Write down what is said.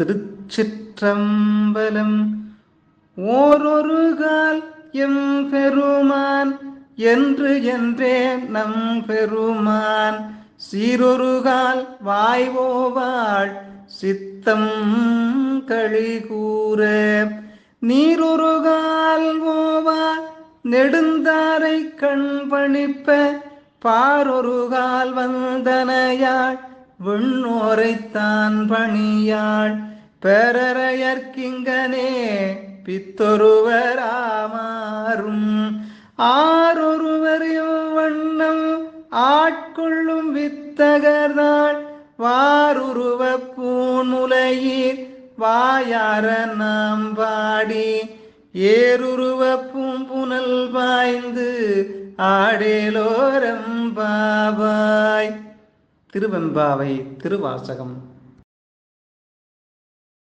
திருச்சிற்றம்பலம். ஓரொரு கால் எம் பெருமான் என்று என்றே நம் பெருமான். சீரொரு கால் வாய்வோவாள் சித்தம் கழிகூற. நீரொரு கால் ஓவா நெடுந்தாரை கண் பணிப்ப. பாரொரு கால் வந்தனையாள் விண்ணோரைத்தான் பணியாள் பெறரையற்கிங்கனே பித்தொருவராமாறும். ஆரொருவர் வண்ணம் ஆட்கொள்ளும் வித்தகர்தான். வாருருவ பூணுலையீர் வாயார நாம் பாடி ஏருருவ பூம்புனல் பாய்ந்து ஆடேலோரம் பாவாய் திருவெம்பாவை திருவாசகம்.